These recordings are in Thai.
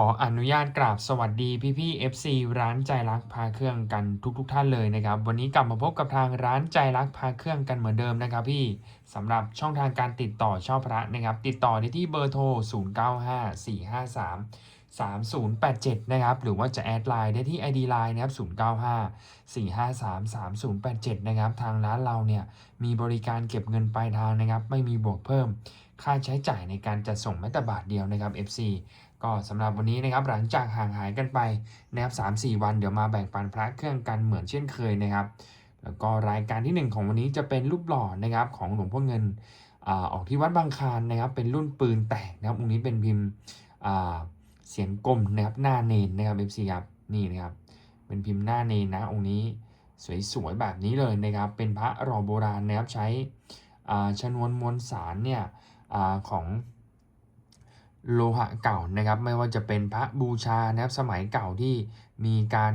ขออนุญาตกราบสวัสดีพี่พี่ FC ร้านใจรักพาเครื่องกันทุกๆทท่านเลยนะครับ วันนี้กลับมาพบกับทางร้านใจรักพาเครื่องกันเหมือนเดิมนะครับพี่สำหรับช่องทางการติดต่อช่อพระนะครับ ติดต่อได้ที่เบอร์โทร 0954533087 นะครับ หรือว่าจะแอดไลน์ได้ที่ ID Line นะครับ 0954533087 นะครับ ทางร้านเราเนี่ย มีบริการเก็บเงินปลายทางนะครับ ไม่มีบวกเพิ่ม ค่าใช้จ่ายในการจัดส่งแม้แต่บาทเดียวนะครับ FC ก็สำหรับวันนี้นะครับหลังจากห่างหายกันไปนะครับสามสี่วันเดี๋ยวมาแบ่งปันพระเครื่องกันเหมือนเช่นเคยนะครับ แล้วก็รายการที่หนึ่งของวันนี้จะเป็นรูปหล่อนะครับของหลวงพ่อเงินอออกที่วัดบางคานนะครับ เป็นรุ่นปืนแตกนะครับองค์นี้เป็นพิมพ์เสียงกลมนะครับหน้าเนนนะครับ FC ครับนี่นะครับเป็นพิมพ์หน้าเนนนะองค์นี้สวยๆแบบนี้เลยนะครับ เป็นพระหล่อโบราณนะครับใช้ชนวนมวลสารเนี่ยอของ โลหะเก่านะครับ ไม่ว่าจะเป็นพระบูชานะครับสมัยเก่าที่มีการ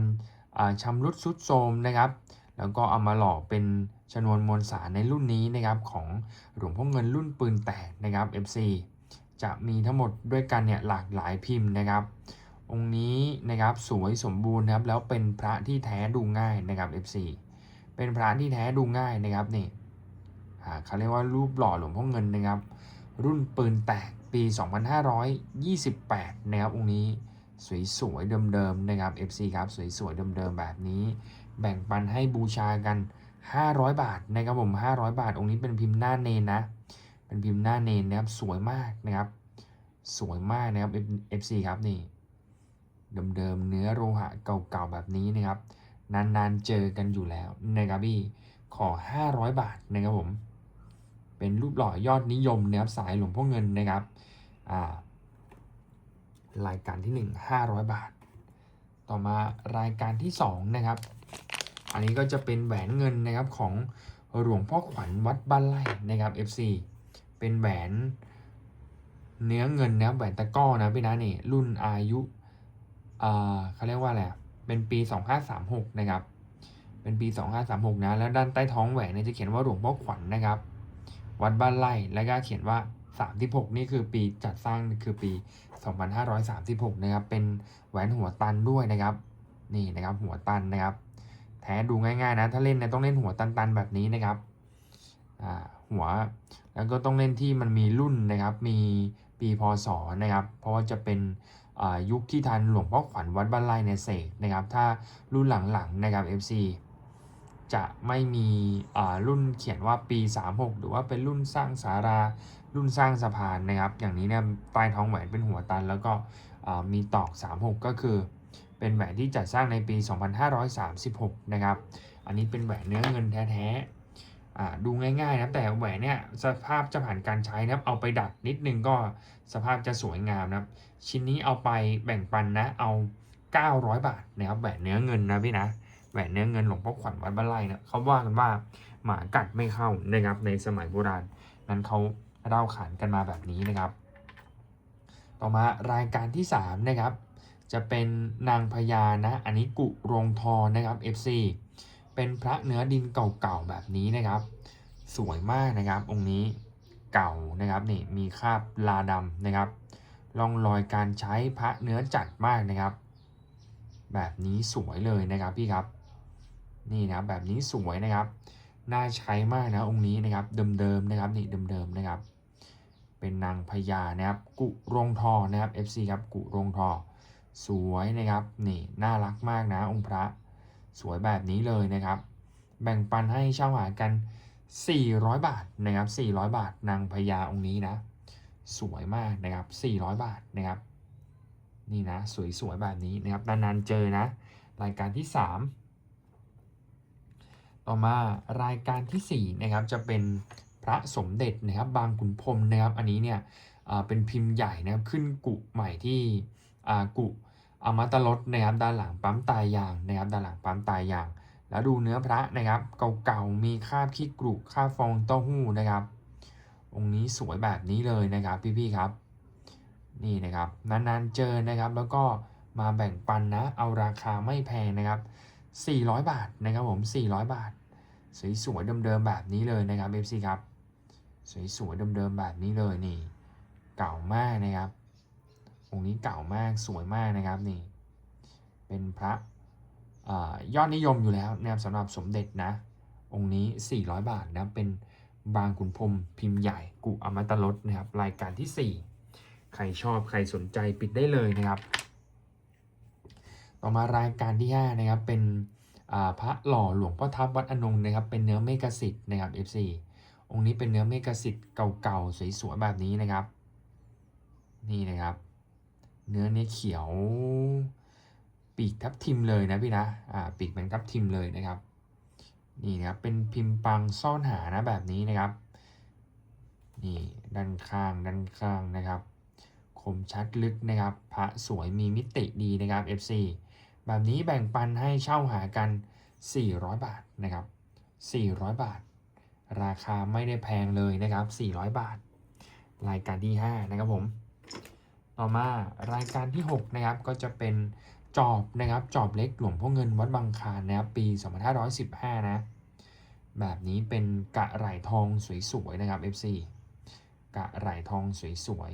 อ่าชำรุดทรุดโทรมนะครับ แล้วก็เอามาหล่อเป็นชนวนมวลสารในรุ่นนี้นะครับของหลวงพ่อเงินรุ่นปืนแตกนะครับ FC จะมีทั้งหมดด้วยกันเนี่ยหลากหลายพิมพ์นะครับ องค์นี้นะครับสวยสมบูรณ์นะครับแล้วเป็นพระที่แท้ดูง่ายนะครับ FC เป็นพระที่แท้ดูง่ายนะครับนี่เขาเรียกว่ารูปหล่อหลวงพ่อเงินนะครับ รุ่นปืนแตก ปี 2528 นะครับองค์นี้สวยๆเดิมๆนะครับ FC ครับสวยๆเดิมๆแบบนี้ แบ่งปันให้บูชากัน 500 บาทนะครับผม 500 บาท องค์นี้เป็นพิมพ์หน้าเนนนะ เป็นพิมพ์หน้าเนนนะครับสวยมากนะครับ สวยมากนะครับ FC ครับนี่เดิมๆเนื้อโลหะเก่าๆแบบนี้นะครับ นานๆเจอกันอยู่แล้วนะครับพี่ขอ 500 บาทนะครับผม เป็นรูปหล่อยอดนิยมนะครับสายหลวงพ่อเงินนะครับรายการที่ 1 500 บาท ต่อมารายการที่2นะครับ อันนี้ก็จะเป็นแหวนเงินนะครับของหลวงพ่อขวัญวัดบ้านไร่นะครับ FC เป็นแหวนเนื้อเงินนะแหวนตะก้อนะพี่นะนี่รุ่นอายุเขาเรียกว่าอะไรเป็นปี 2536 นะครับ เป็นปี 2536 นะ แล้วด้านใต้ท้องแหวนเนี่ยจะเขียนว่าหลวงพ่อขวัญนะครับ วัดบ้านไร่แล้วก็เขียนว่า 36 นี่คือปีจัดสร้างคือปี 2536 นะครับ เป็นแหวนหัวตันด้วยนะครับ นี่นะครับหัวตันนะครับ แท้ดูง่ายๆนะถ้าเล่นเนี่ยต้องเล่นหัวตันๆแบบนี้นะครับอ่าหัวแล้วก็ต้องเล่นที่มันมีรุ่นนะครับ มีปีพศนะครับ เพราะว่าจะเป็นอ่ายุคที่ทันหลวงพ่อขวัญวัดบ้านไร่ในเสกนะครับ ถ้ารุ่นหลังๆนะครับ FC จะไม่มีอ่ารุ่นเขียนว่าปี 36 หรือว่าเป็นรุ่นสร้างสารา รุ่นสร้างสะพานนะครับ อย่างนี้เนี่ยใต้ท้องแหวนเป็นหัวตัน แล้วก็อ่ามีตอก 36 ก็คือ เป็นแหวนที่จัดสร้างในปี 2536 นะครับ อันนี้เป็นแหวนเนื้อเงินแท้ๆอ่าดูง่ายๆนะแต่แหวนเนี่ยสภาพจะผ่านการใช้นะครับ เอาไปดัดนิดนึงก็สภาพจะสวยงามนะครับ ชิ้นนี้เอาไปแบ่งปันนะเอา 900 บาทนะครับแหวนเนื้อเงินนะพี่นะ แหวนเนื้อเงินหลวงพ่อขวัญวัดบ้านไร่นะเขาว่ากันว่าหมากัดไม่เข้านะครับในสมัยโบราณ นั้นเขาเล่าขานกันมาแบบนี้นะครับ ต่อมารายการที่3นะครับจะเป็นนางพญานะอันนี้กุรงทองนะครับ FC เป็นพระเนื้อดินเก่าๆแบบนี้นะครับ สวยมากนะครับองค์นี้เก่านะครับนี่มีคราบลาดำนะครับร่องรอยการใช้พระเนื้อจัดมากนะครับ แบบนี้สวยเลยนะครับพี่ครับ นี่นะครับแบบนี้สวยนะครับ น่าใช้มากนะองค์นี้นะครับเดิมๆนะครับนี่เดิมๆนะครับ เป็นนางพญานะครับ กุรงทองนะครับ FC ครับกุรงทองสวยนะครับนี่น่ารักมากนะองค์พระ สวยแบบนี้เลยนะครับ แบ่งปันให้เช่าหากัน 400 บาทนะครับ 400 บาทนางพญาองค์นี้นะ สวยมากนะครับ 400 บาทนะครับนี่นะ สวยๆแบบนี้นะครับนานๆเจอนะ รายการที่ 3 ต่อมารายการทีสี่ 4 นะครับ จะเป็นพระสมเด็จนะครับ บางขุนพรมนะครับ อันนี้เนี่ยเป็นพิมพ์ใหญ่นะครับขึ้นกุใหม่ที่กุอมตะรสนะครับด้านหลังปั๊มตายยางนะครับด้านหลังปั๊มตายยาง แล้วดูเนื้อพระนะครับ เก่าๆมีคราบขี้กรุคราบฟองเต้าหู้นะครับ องค์นี้สวยแบบนี้เลยนะครับ พี่ๆครับ นี่นะครับนานๆเจอนะครับ แล้วก็มาแบ่งปันนะเอาราคาไม่แพงนะครับ 400 บาทนะครับผม 400 บาท สวยๆเดิมๆแบบนี้เลยนะครับ FC ครับ สวยๆเดิมๆแบบนี้เลยนี่ เก่ามากนะครับองค์นี้เก่ามากสวยมากนะครับนี่ เป็นพระอยอดนิยมอยู่แล้วนะครับสำหรับสมเด็จนะ องค์นี้ 400 บาทนะเป็นบางขุนพรมพิมพ์ใหญ่กุอมตะลดนะครับ รายการที่ 4 ใครชอบใครสนใจปิดได้เลยนะครับ ต่อมารายการที่5นะครับเป็นพระหล่อหลวงพ่อทับวัดอนงค์นะครับ เป็นเนื้อเมกสิทธิ์นะครับ FC องค์นี้เป็นเนื้อเมกสิทธิ์เก่าๆสวยๆแบบนี้นะครับ นี่นะครับ เนื้อเนี้ยเขียว ปีกทับทิมเลยนะพี่นะอ่าปีกเป็นทับทิมเลยนะครับนี่นะครับเป็นพิมพ์ปังซ่อนหานะแบบนี้นะครับนี่ด้านข้างด้านข้างนะครับ คมชัดลึกนะครับ พระสวยมีมิติดีนะครับ FC แบบนี้แบ่งปันให้เช่าหากัน 400 บาทนะครับ 400 บาท ราคาไม่ได้แพงเลยนะครับ 400 บาท รายการที่ 5 นะครับผม ต่อมารายการที่ 6 นะครับ ก็จะเป็นจอบนะครับ จอบเล็กหลวงพ่อเงินวัดบางคานนะครับ ปี 2515 นะ แบบนี้เป็นกะไหล่ทองสวยๆนะครับ FC กะไหล่ทองสวย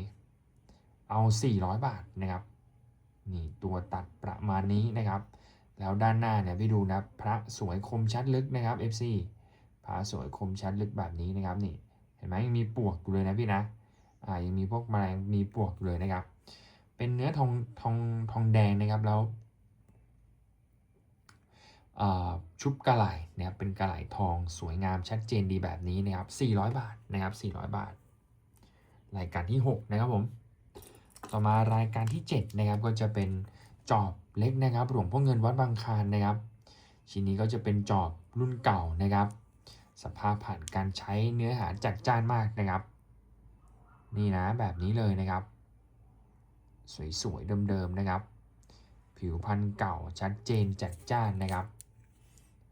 ๆ เอา 400 บาทนะครับ นี่ตัวตัดประมาณนี้นะครับ แล้วด้านหน้าเนี่ยพี่ดูนะพระสวยคมชัดลึกนะครับ FC พระสวยคมชัดลึกแบบนี้นะครับนี่เห็นไหมยังมีปวกอยู่เลยนะพี่นะอ่ายังมีพวกแมลงมีปวกอยู่เลยนะครับ เป็นเนื้อทองทองทองแดงนะครับแล้วชุบกระไหล่นะครับเป็นกระไหล่ทองสวยงามชัดเจนดีแบบนี้นะครับ400 บาทนะครับ400 บาท รายการที่ 6 นะครับผม ต่อมารายการที่ 7 นะครับ ก็จะเป็นจอบเล็กนะครับ หลวงพ่อเงินวัดบางคานนะครับ ชิ้นนี้ก็จะเป็นจอบรุ่นเก่านะครับ สภาพผ่านการใช้เนื้อหาจัดจ้านมากนะครับ นี่นะแบบนี้เลยนะครับ สวยๆเดิมๆนะครับ ผิวพันธุ์เก่าชัดเจนจัดจ้านนะครับ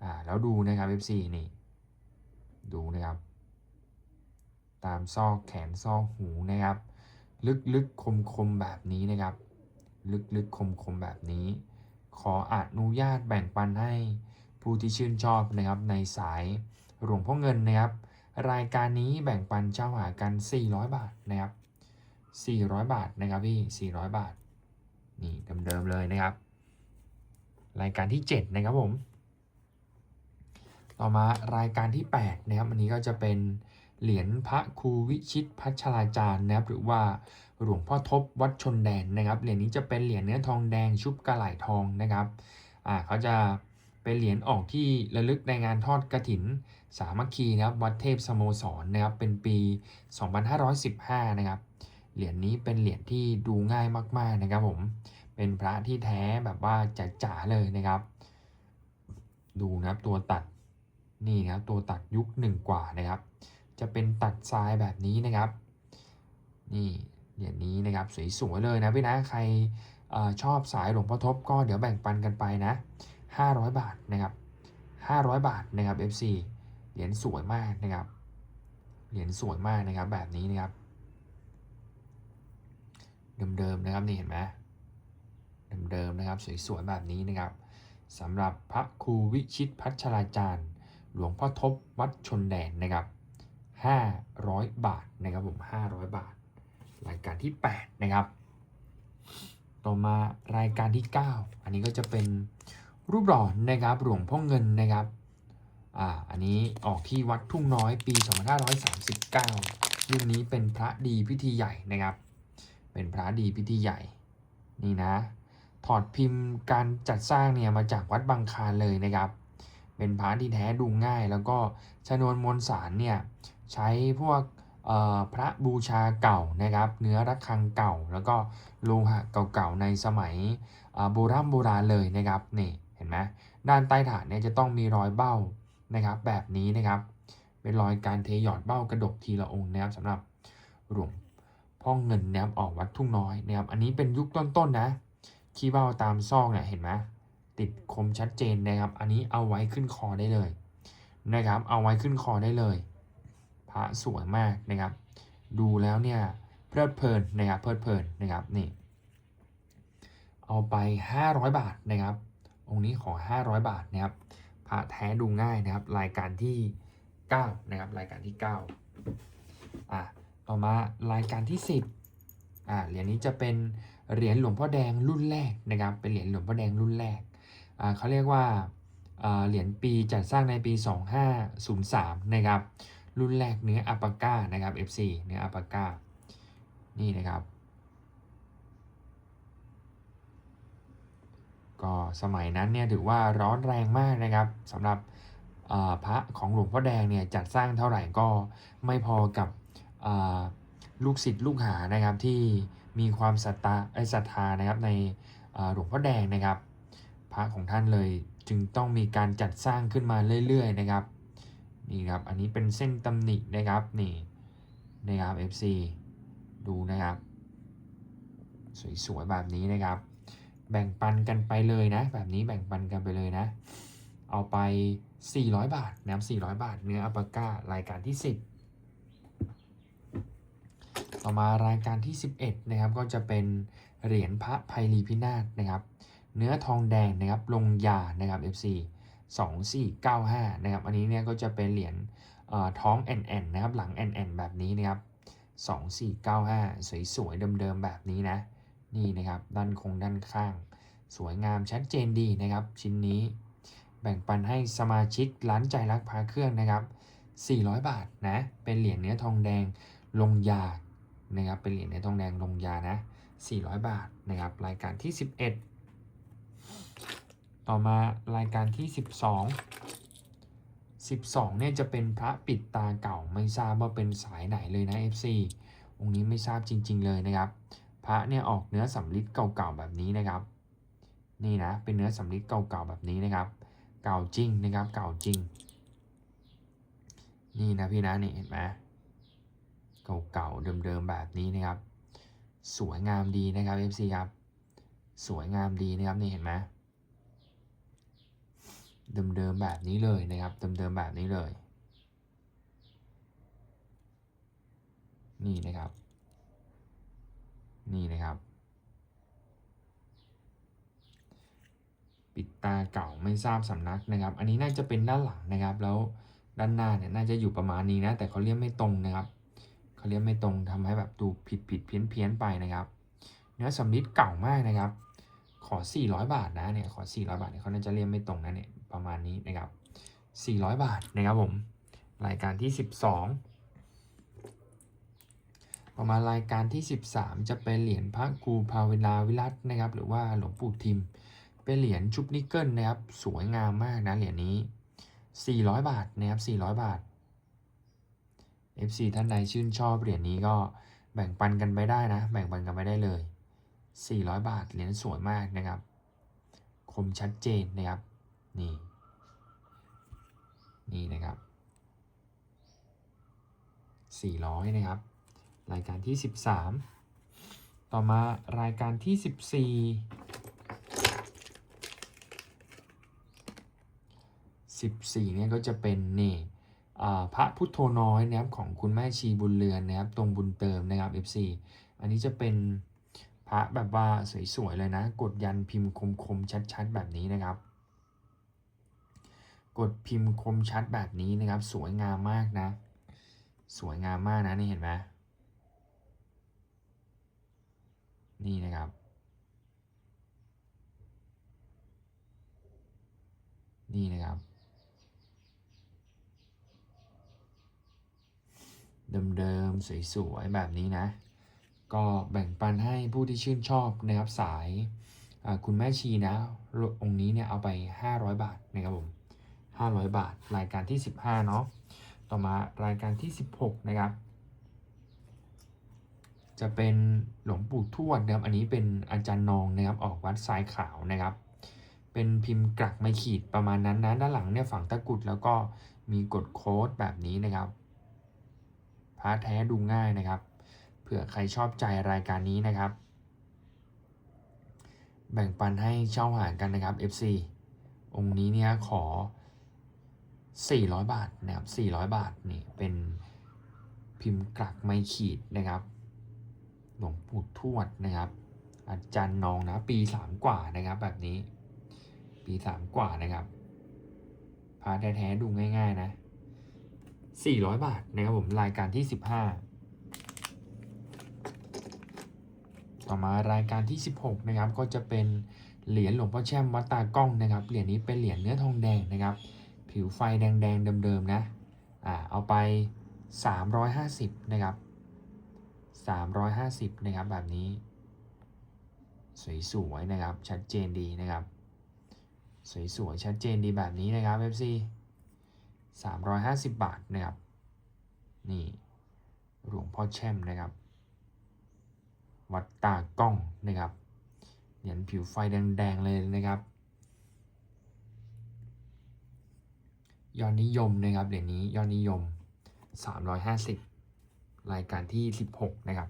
อ่าแล้วดูนะครับ FC นี่ ดูนะครับ ตามซอกแขนซอกหูนะครับ ลึกๆคมๆแบบนี้นะครับ ลึกๆคมๆแบบนี้ ขออนุญาตแบ่งปันให้ผู้ที่ชื่นชอบนะครับในสายหลวงพ่อเงินนะครับ รายการนี้แบ่งปันเช่าหากัน 400 บาทนะครับ 400 บาทนะครับพี่400 บาท นี่เดิมๆเลยนะครับ รายการที่ 7 นะครับผม ต่อมารายการที่ 8 นะครับ อันนี้ก็จะเป็น เหรียญพระครูวิชิตพัชราจารย์นะครับหรือว่าหลวงพ่อทบวัดชนแดนนะครับเหรียญนี้จะเป็นเหรียญเนื้อทองแดงชุบกระไหลทองนะครับอ่าเขาจะเป็นเหรียญออกที่ระลึกในงานทอดกระถิน สามัคคีนะครับวัดเทพสโมสรนะครับเป็นปี 2515 นะครับเหรียญนี้เป็นเหรียญที่ดูง่ายมาก ๆนะครับผมเป็นพระที่แท้แบบว่าจ๋าๆเลยนะครับ ดูนะครับตัวตัดนี่นะครับตัวตัดยุคหนึ่งกว่านะครับ จะเป็นตัดทรายแบบนี้นะครับ นี่เหรียญนี้นะครับสวยๆเลยนะพี่นะใครอชอบสายหลวงพ่อทบก็เดี๋ยวแบ่งปันกันไปนะ 500 บาทนะครับ 500 บาทนะครับ FC เหรียญสวยมากนะครับ เหรียญสวยมากนะครับแบบนี้นะครับ เดิมๆนะครับนี่เห็นไหมเดิมๆนะครับสวยๆแบบนี้นะครับสำหรับพระครูวิชิตพัชราจารย์ หลวงพ่อทบวัดชนแดนนะครับ 500 บาทนะครับผม 500 บาท รายการที่ 8 นะครับ ต่อมารายการที่ 9 อันนี้ก็จะเป็นรูปหล่อนะครับหลวงพ่อเงินนะครับอ่าอันนี้ออกที่วัดทุ่งน้อยปี 2539 รุ่นนี้เป็นพระดีพิธีใหญ่นะครับ เป็นพระดีพิธีใหญ่ นี่นะ ถอดพิมพ์การจัดสร้างเนี่ยมาจากวัดบางคลานเลยนะครับเป็นพระที่แท้ดูง่ายแล้วก็ชนวนมวลสารเนี่ย ใช้พวกพระบูชาเก่านะครับ เนื้อระฆังเก่า แล้วก็โลหะเก่าๆในสมัยโบราณโบราณเลยนะครับนี่เห็นไหมด้านใต้ฐานเนี่ยจะต้องมีรอยเบ้านะครับ แบบนี้นะครับ เป็นรอยการเทหยอดเบ้ากระดกทีละองค์นะครับสำหรับหลวงพ่อเงินนะครับออกวัดทุ่งน้อยนะครับอันนี้เป็นยุคต้นๆนะขี้เบ้าตามซอกเนี่ยเห็นไหมติดคมชัดเจนนะครับ อันนี้เอาไว้ขึ้นคอได้เลยนะครับ เอาไว้ขึ้นคอได้เลย ระสวยมากนะครับ ดูแล้วเนี่ยเพลิดเพลินนะครับเพลิดเพลินนะครับนี่เอาไป 500 บาทนะครับ องค์นี้ขอ 500 บาทนะครับพระแท้ดูง่ายนะครับ รายการที่ 9 นะครับ รายการที่ 9 อะต่อมารายการที่ 10 อะเหรียญนี้จะเป็นเหรียญหลวงพ่อแดงรุ่นแรกนะครับ เป็นเหรียญหลวงพ่อแดงรุ่นแรก อ่าเขาเรียกว่าอ่าเหรียญปีจัดสร้างในปี 2503 นะครับ รุ่นแรกเนื้ออัปาก้านะครับ FC เนื้ออัปาก้านี่นะครับ ก็สมัยนั้นเนี่ยถือว่าร้อนแรงมากนะครับสำหรับพระของหลวงพ่อแดงเนี่ยจัดสร้างเท่าไหร่ก็ไม่พอกับลูกศิษย์ลูกหานะครับที่มีความศรัทธาไอ้ศรัทธานะครับในหลวงพ่อแดงนะครับ พระของท่านเลยจึงต้องมีการจัดสร้างขึ้นมาเรื่อยๆนะครับ นี่ครับ อันนี้เป็นเส้นตำหนินะครับ นี่นะครับ FC ดูนะครับ สวยๆแบบนี้นะครับ แบ่งปันกันไปเลยนะ แบบนี้แบ่งปันกันไปเลยนะ เอาไป 400 บาทนะครับ400 บาท เนื้ออัปปาก้ารายการที่ 10 ต่อมารายการที่ 11 นะครับ ก็จะเป็นเหรียญพระไพลีพินาศนะครับ เนื้อทองแดงนะครับ ลงยานะครับ FC 2495 นะครับ อันนี้เนี่ยก็จะเป็นเหรียญท้องแอนแอนนะครับ หลังแอนแอนแบบนี้นะครับ 2495 สวยๆเดิมๆแบบนี้นะ นี่นะครับ ด้านคงด้านข้าง สวยงามชัดเจนดีนะครับ ชิ้นนี้ แบ่งปันให้สมาชิกร้านใจรักพาเครื่องนะครับ 400 บาทนะ เป็นเหรียญเนื้อทองแดงลงยา นะครับ เป็นเหรียญเนื้อทองแดงลงยานะ 400 บาทนะครับ รายการที่ 11 ต่อมารายการที่ 12 12เนี่ยจะเป็นพระปิดตาเก่าไม่ทราบว่าเป็นสายไหนเลยนะ FC องค์นี้ไม่ทราบจริง ๆ เลยนะครับ พระเนี่ยออกเนื้อสำริดเก่าๆแบบนี้นะครับ นี่นะเป็นเนื้อสำริดเก่าๆแบบนี้นะครับ เก่าจริงนะครับเก่าจริง นี่นะพี่นะนี่เห็นไหมเก่าๆเดิมๆแบบนี้นะครับ สวยงามดีนะครับ FC ครับสวยงามดีนะครับนี่เห็นไหม เดิมๆแบบนี้เลยนะครับ เดิมๆแบบนี้เลย นี่นะครับ นี่นะครับ ปิดตาเก่าไม่ทราบสำนักนะครับ อันนี้น่าจะเป็นด้านหลังนะครับ แล้วด้านหน้าเนี่ยน่าจะอยู่ประมาณนี้นะ แต่เขาเรียกไม่ตรงนะครับเขาเรียกไม่ตรงทำให้แบบดูผิดผิดเพี้ยนเพี้ยนไปนะครับ เนื้อสำลิดเก่ามากนะครับ ขอ 400 บาทนะเนี่ย ขอ 400 บาทเนี่ยเขาน่าจะเรียกไม่ตรงนะเนี่ย ประมาณนี้นะครับ400 บาทนะครับผม รายการที่ 12 ประมาณรายการที่ 13 จะเป็นเหรียญพระครูภาเวลาวิรัตนะครับ หรือว่าหลวงปู่ทิม เป็นเหรียญชุบนิกเกิลนะครับ สวยงามมากนะเหรียญนี้ 400 บาทนะครับ 400 บาท FC ท่านใดชื่นชอบเหรียญนี้ก็แบ่งปันกันไปได้นะ แบ่งปันกันไปได้เลย 400 บาทเหรียญสวยมากนะครับ คมชัดเจนนะครับ นี่ นี่นะครับ 400 นะครับ รายการที่ 13 ต่อมารายการที่ 14 14เนี่ยก็จะเป็นนี่พระพุทโธน้อยนะครับของคุณแม่ชีบุญเรือนนะครับตรงบุญเติมนะครับ FC อันนี้จะเป็นพระแบบว่าสวยๆเลยนะ กดยันพิมพ์คมๆชัดๆ แบบนี้นะครับ กดพิมพ์คมชัดแบบนี้นะครับ สวยงามมากนะ สวยงามมากนะนี่เห็นไหมนี่นะครับนี่นะครับ เดิมๆ สวยๆ แบบนี้นะ ก็แบ่งปันให้ผู้ที่ชื่นชอบนะครับสายคุณแม่ชีนะ องค์นี้เนี่ยเอาไป 500 บาทนะครับผม 500 บาท รายการที่ 15 เนาะ ต่อมารายการที่ 16 นะครับ จะเป็นหลวงปู่ทวดนะครับ อันนี้เป็นอาจารย์นองนะครับ ออกวัดทรายขาวนะครับ เป็นพิมพ์กลักไม่ขีดประมาณนั้นนะ ด้านหลังเนี่ยฝังตะกุดแล้วก็มีกดโค้ดแบบนี้นะครับพระแท้ดูง่ายนะครับ เผื่อใครชอบใจรายการนี้นะครับ แบ่งปันให้เช่าหากันนะครับ FC องค์นี้เนี่ยขอ 400 บาทนะครับ400 บาทนี่เป็นพิมพ์กลักไม่ขีดนะครับ หลวงปู่ทวดนะครับ อาจารย์นองนะปี 3 กว่านะครับ แบบนี้ ปี 3 กว่านะครับพาแท้ๆดูง่าย ๆ นะ 400 บาทนะครับผมรายการที่ 15 ต่อมารายการที่ 16 นะครับ ก็จะเป็นเหรียญหลวงพ่อแช่มวัดตากล้องนะครับเหรียญนี้เป็นเหรียญเนื้อทองแดงนะครับ ผิวไฟแดงๆเดิมๆนะอ่าเอาไป 350 นะครับ 350 นะครับแบบนี้สวยๆนะครับ ชัดเจนดีนะครับ สวยๆชัดเจนดีแบบนี้นะครับ FC 350 บาทนะครับ นี่หลวงพ่อแช่มนะครับ วัดตากล้องนะครับเหรียญผิวไฟแดงๆเลยนะครับ ยอดนิยมนะครับเหรียญนี้ยอดนิยม 350 รายการที่ 16 นะครับ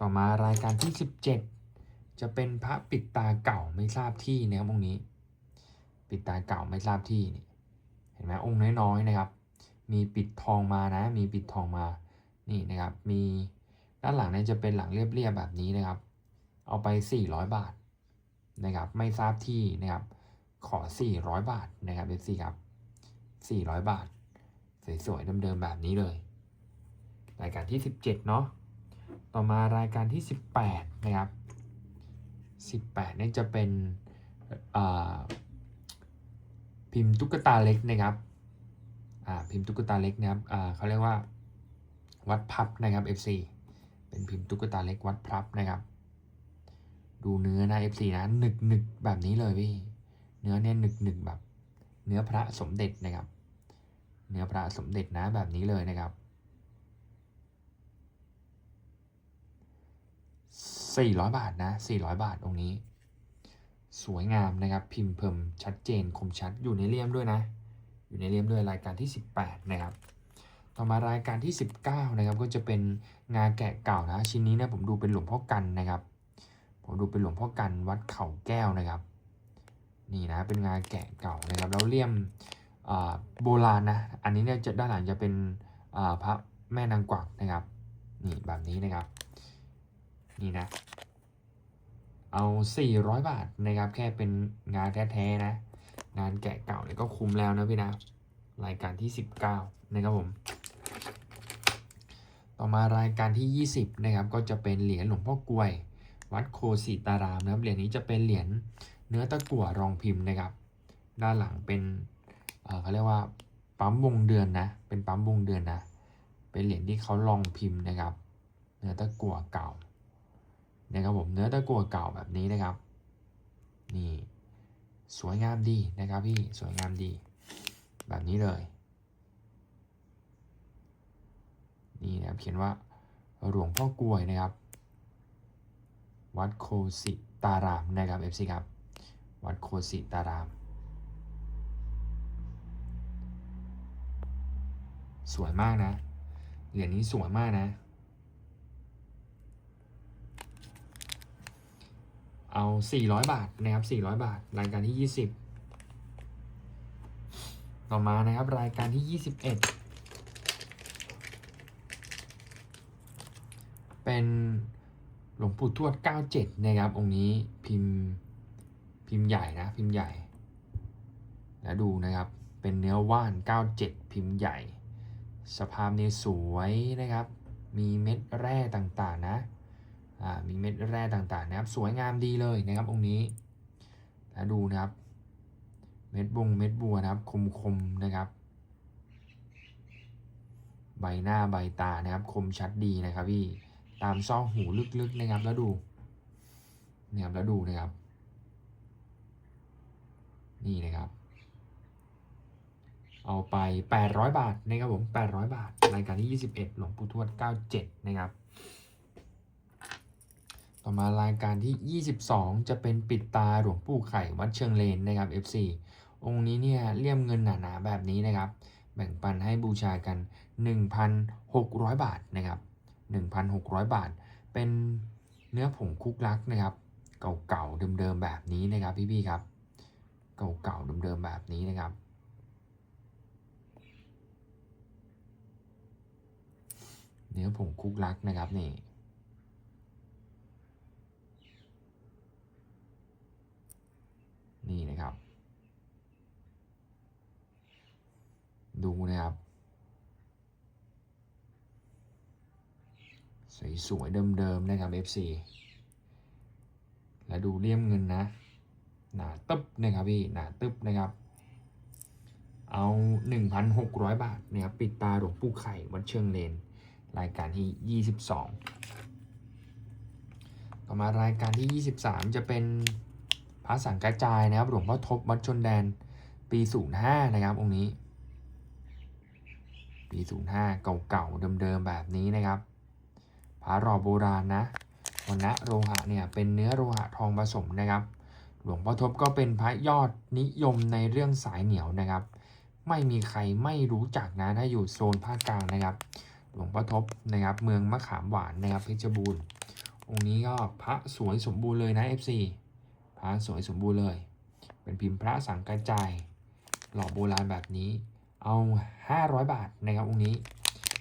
ต่อมารายการที่ 17 จะเป็นพระปิดตาเก่าไม่ทราบที่นะครับองค์นี้ ปิดตาเก่าไม่ทราบที่นี่เห็นไหมองค์น้อยๆนะครับ มีปิดทองมานะ มีปิดทองมานี่นะครับ มีด้านหลังเนี่ยจะเป็นหลังเรียบๆแบบนี้นะครับ เอาไป 400 บาทนะครับ ไม่ทราบที่นะครับ ขอ 400 บาทนะครับเอฟซีครับ 400 บาท สวยๆเดิมๆแบบนี้เลย รายการที่ 17 เนาะต่อมารายการที่ 18 นะครับ 18นี่จะเป็นพิมพ์ตุ๊กตาเล็กนะครับพิมพ์ตุ๊กตาเล็กนะครับเขาเรียกว่าวัดพับนะครับ FC เป็นพิมพ์ตุ๊กตาเล็กวัดพับนะครับ ดูเนื้อนะ FC นะหนึกหนึกๆแบบนี้เลยพี่ เนื้อเนี่ยหนึกหนึกๆแบบ เนื้อพระสมเด็จนะครับ เนื้อพระสมเด็จนะแบบนี้เลยนะครับ 400 บาทนะ 400 บาทตรงนี้ สวยงามนะครับ พิมพ์เพิ่มชัดเจนคมชัดอยู่ในเลี่ยมด้วยนะ อยู่ในเลี่ยมด้วยรายการที่ 18 นะครับ ต่อมารายการที่ 19 นะครับ ก็จะเป็นงาแกะเก่านะ ชิ้นนี้นี่ยผมดูเป็นหลวงพ่อกันนะครับ ผมดูเป็นหลวงพ่อกันวัดเขาแก้วนะครับ นี่นะเป็นงานแกะเก่านะครับแล้วเลี่ยมโบราณนะอันนี้เนี่ยจะด้านหลังจะเป็นพระแม่นางกวักนะครับนี่แบบนี้นะครับนี่นะเอา 400 บาทนะครับแค่เป็นงานแท้ๆนะงานแกะเก่าเนี่ยก็คุ้มแล้วนะพี่นะรายการที่ 19 นะครับผม ต่อมารายการที่ 20 นะครับ ก็จะเป็นเหรียญหลวงพ่อกลวย วัดโคสิตารามนะครับเหรียญนี้จะเป็นเหรียญ เนื้อตะกั่วรองพิมพ์นะครับ ด้านหลังเป็นเเขาเรียกว่าปั๊มวงเดือนนะ เป็นปั๊มวงเดือนนะ เป็นเหรียญที่เขาลองพิมพ์นะครับ เนื้อตะกั่วเก่านะครับผม เนื้อตะกั่วเก่าแบบนี้นะครับ นี่สวยงามดีนะครับพี่ สวยงามดี แบบนี้เลย นี่นะครับ เขียนว่าหลวงพ่อกลวยนะครับ วัดโคสิตารามนะครับ FC ครับ วัดโคสิตาราม สวยมากนะ เหรียญนี้สวยมากนะ เอา 400 บาทนะครับ 400 บาท รายการที่ 20 ต่อมานะครับ รายการที่ 21 เป็นหลวงปู่ทวด 97 นะครับ องค์นี้พิมพ์ พิมพ์ใหญ่นะพิมพ์ใหญ่ แล้วดูนะครับ เป็นเนื้อว่าน 97 พิมพ์ใหญ่ สภาพนี้สวยนะครับ มีเม็ดแร่ต่างๆนะอ่ามีเม็ดแร่ต่างๆนะครับ สวยงามดีเลยนะครับองค์นี้ แล้วดูนะครับ เม็ดบงเม็ดบัวนะครับ คมๆนะครับ ใบหน้าใบตานะครับ คมชัดดีนะครับพี่ ตามซอกหูลึกๆนะครับ แล้วดูนี่ยครับแล้วดูนะครับ นี่นะครับ เอาไป 800 บาทนะครับผม800 บาท รายการที่21 หลวงปู่ทวด 97 นะครับ ต่อมารายการที่ 22 จะเป็นปิดตาหลวงปู่ไข่วัดเชิงเลนนะครับ FC องค์นี้เนี่ยเลี่ยมเงินหนาๆแบบนี้นะครับ แบ่งปันให้บูชากัน 1,600 บาทนะครับ 1,600 บาท เป็นเนื้อผงคุกลักนะครับ เก่าๆเดิมๆแบบนี้นะครับพี่ๆครับ เก่าๆเดิมๆแบบนี้นะครับ เนื้อผงคุกลักนะครับนี่นี่นะครับ ดูนะครับ สวยๆเดิมๆนะครับ FC แล้วดูเลี่ยมเงินนะ หนาตึ๊บนะครับพี่หนาตึ๊บนะครับ เอา 1,600 บาทนะครับปิดตาหลวงปู่ไข่วัดเชิงเลน รายการที่ 22 ต่อมารายการที่ 23 จะเป็นพระสังกระจายนะครับหลวงพ่อทบวัดชนแดนปี 05 นะครับองค์นี้ ปี 05 เก่าๆเดิมๆแบบนี้นะครับพระรอโบราณนะวันนะโลหะเนี่ยเป็นเนื้อโลหะทองผสมนะครับ ลวงพ่อทบก็เป็นพระยอดนิยมในเรื่องสายเหนียวนะครับ ไม่มีใครไม่รู้จักนะถ้าอยู่โซนภาคกลางนะครับ หลวงพ่อทบนะครับ เมืองมะขามหวานนะครับเพชรบูรณ์องค์นี้ก็พระสวยสมบูรณ์เลยนะ FC พระสวยสมบูรณ์เลย เป็นพิมพ์พระสังกระจายหล่อโบราณแบบนี้ เอา 500 บาทนะครับองค์นี้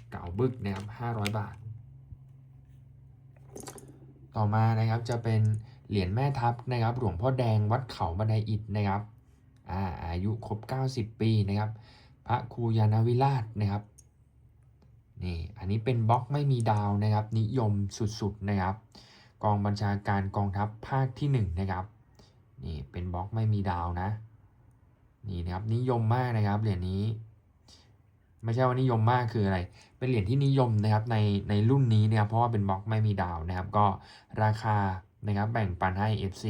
เก่าบึกนะครับ500 บาท ต่อมานะครับจะเป็น เหรียญแม่ทัพนะครับ หลวงพ่อแดงวัดเขาบันไดอิฐนะครับอาอายุครบ 90 ปีนะครับ พระครูยานวิราชนะครับนี่อันนี้เป็นบล็อกไม่มีดาวนะครับ นิยมสุดๆนะครับ กองบัญชาการกองทัพภาคที่1นะครับนี่เป็นบล็อกไม่มีดาวนะนี่นะครับนิยมมากนะครับเหรียญนี้ ไม่ใช่ว่านิยมมากคืออะไร เป็นเหรียญที่นิยมนะครับในในรุ่นนี้นะครับเพราะว่าเป็นบล็อกไม่มีดาวนะครับ ก็ราคา นะครับแบ่งปันให้ FC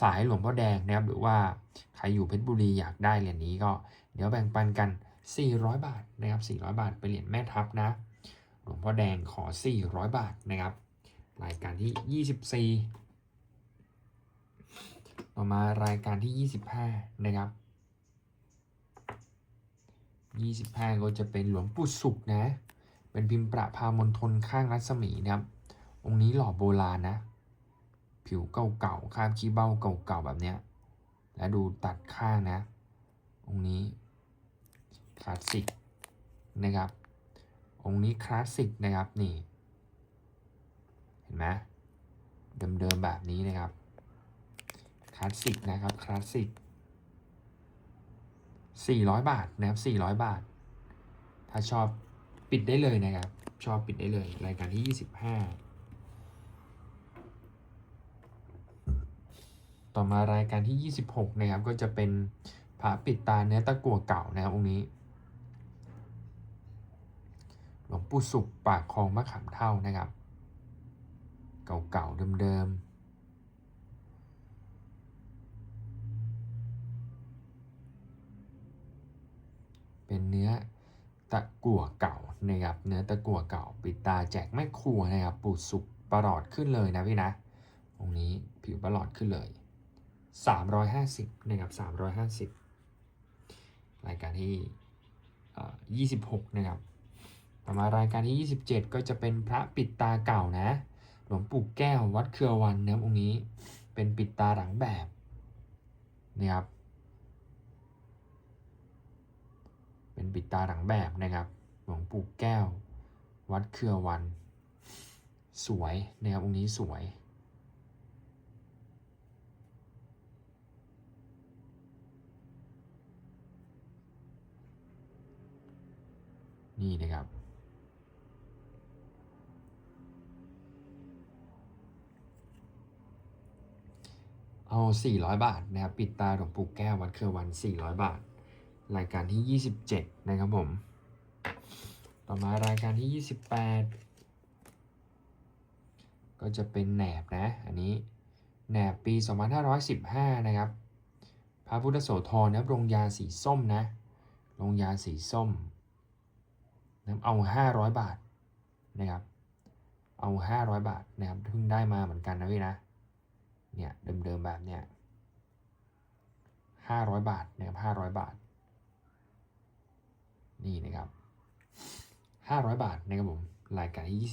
สายหลวงพ่อแดงนะครับหรือว่าใครอยู่เพชรบุรีอยากได้เหรียญนี้ก็เดี๋ยวแบ่งปันกัน 400 บาทนะครับ400 บาทเป็นเหรียญแม่ทัพนะหลวงพ่อแดงขอ 400 บาทนะครับรายการที่ 24 ต่อมารายการที่ 25 นะครับ 25 ก็จะเป็นหลวงปู่สุขนะ เป็นพิมพ์ประพามณฑลข้างรัศมีนะครับ องค์นี้หล่อโบราณนะ ผิวเก่าๆคาบขี้เบ้าเก่าๆแบบเนี้ย และดูตัดข้างนะ องค์นี้คลาสสิกนะครับ องค์นี้คลาสสิกนะครับนี่ เห็นไหมเดิมๆแบบนี้นะครับคลาสสิกนะครับคลาสสิก400 บาทนะครับ400 บาท ถ้าชอบปิดได้เลยนะครับ ชอบปิดได้เลย รายการที่ 25 ต่อมารายการที่ 26 นะครับ ก็จะเป็นผาปิดตาเนื้อตะกั่วเก่านะครับองค์นี้ หลวงปู่สุขปากคลองมะขามเท่านะครับ เก่าๆเดิมๆเป็นเนื้อตะกั่วเก่านะครับ เนื้อตะกั่วเก่า ปิดตาแจกแม่ครัวนะครับ ปูดสุกประหลอดขึ้นเลยนะพี่นะ ตรงนี้ผิวประหลอดขึ้นเลย 350นะครับ350 รายการที่เอ่อ26 นะครับต่อมารายการที่ 27 ก็จะเป็นพระปิดตาเก่านะ หลวงปู่แก้ววัดเครือวันนะครับองค์นี้เป็นปิดตาหลังแบบนะครับ เป็นปิดตาหลังแบบนะครับ หลวงปู่แก้ว วัดเครือวัน สวยนะครับองค์นี้สวย นี่นะครับ เอา 400 บาทนะครับ ปิดตาหลวงปู่แก้ววัดเครือวัน 400 บาท รายการที่ 27 นะครับผม ต่อมารายการที่ 28 ก็จะเป็นแหนบนะ อันนี้แหนบปี 2515 นะครับ พระพุทธโสธรนะครับลงยาสีส้มนะลงยาสีส้ม นะครับเอา 500 บาทนะครับเอา 500 บาทนะครับเพิ่งได้มาเหมือนกันนะพี่นะเนี่ยเดิมๆแบบเนี้ย500 บาทนะครับ500 บาท นี่นะครับ 500 บาทนะครับผมรายการที่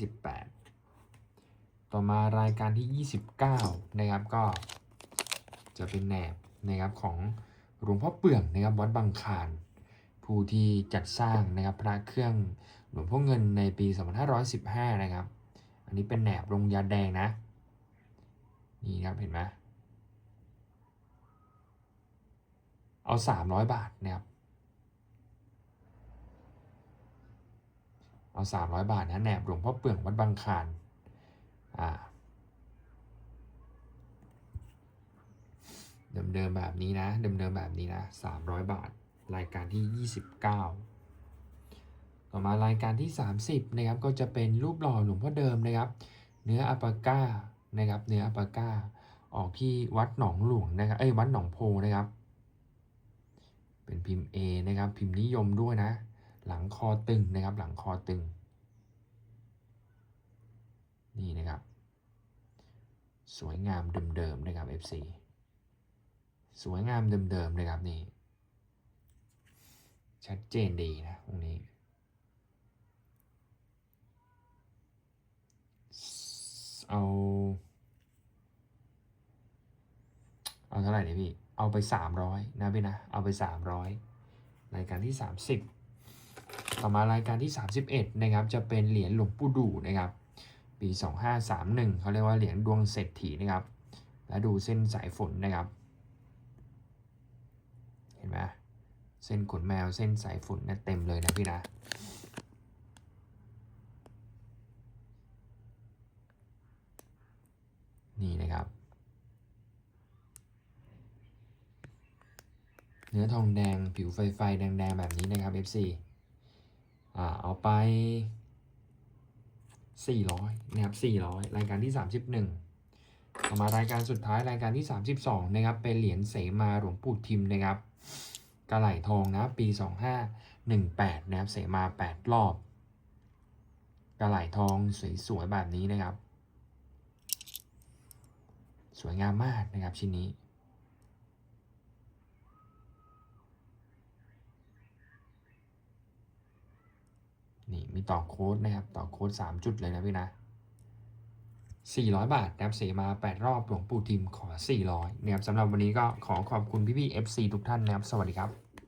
28 ต่อมารายการที่ 29 นะครับก็จะเป็นแหนบนะครับของหลวงพ่อเปื่องนะครับวัดบางคาร ผู้ที่จัดสร้างนะครับพระเครื่องหลวงพ่อเงินในปี 2515 นะครับ อันนี้เป็นแหนบลงยาแดงนะ นี่ครับเห็นไหมเอา 300 บาทนะครับเอา 300 บาทนะแหนบหลวงพ่อเปื่องวัดบางคารอ่าเดิมๆแบบนี้นะ เดิมๆแบบนี้นะ 300 บาท รายการที่ 29 ต่อมารายการที่ 30นะครับก็จะเป็นรูปหล่อหลวงพ่อเดิมนะครับ เนื้ออัปปาก้านะครับเนื้ออัปปาก้า ออกที่วัดหนองหลวงนะครับเอ้ยวัดหนองโพนะครับ เป็นพิมพ์ A นะครับพิมพ์นิยมด้วยนะ หลังคอตึงนะครับ หลังคอตึง นี่นะครับ สวยงามเดิมๆนะครับ FC สวยงามเดิมๆนะครับนี่ ชัดเจนดีนะตรงนี้เอา เอาเท่าไหร่เนี่ยพี่ เอาไปสามร้อยนะพี่นะ เอาไปสามร้อยรายการที่สามสิบต่อมารายการที่สามสิบเอ็ดนะครับ จะเป็นเหรียญหลวงปู่ดูนะครับ ปีสองห้าสามหนึ่งเขาเรียกว่าเหรียญดวงเศรษฐีนะครับ และดูเส้นสายฝนนะครับ เห็นไหม เส้นขนแมวเส้นสายฝนเนี่ยเต็มเลยนะพี่นะนี่นะครับ เนื้อทองแดงผิวไฟไฟแดงๆแบบนี้นะครับ FC อ่าเอาไป 400 นะครับ 400 รายการที่ 31ต่อมารายการสุดท้ายรายการที่ 32 นะครับ เป็นเหรียญเสมาหลวงปู่ทิมนะครับ กระไหลทองนะปี 2518 นะครับเสมา 8 รอบ กระไหลทองสวยๆแบบนี้นะครับ สวยงามมากนะครับชิ้นนี้ นี่มีต่อโค้ดนะครับ ต่อโค้ด3 จุดเลยนะพี่นะ 400 บาทนะครับเสมา 8 รอบหลวงปู่ทิมขอ 400นะครับสำหรับวันนี้ก็ขอขอบคุณพี่ๆ FC ทุกท่านนะครับ สวัสดีครับ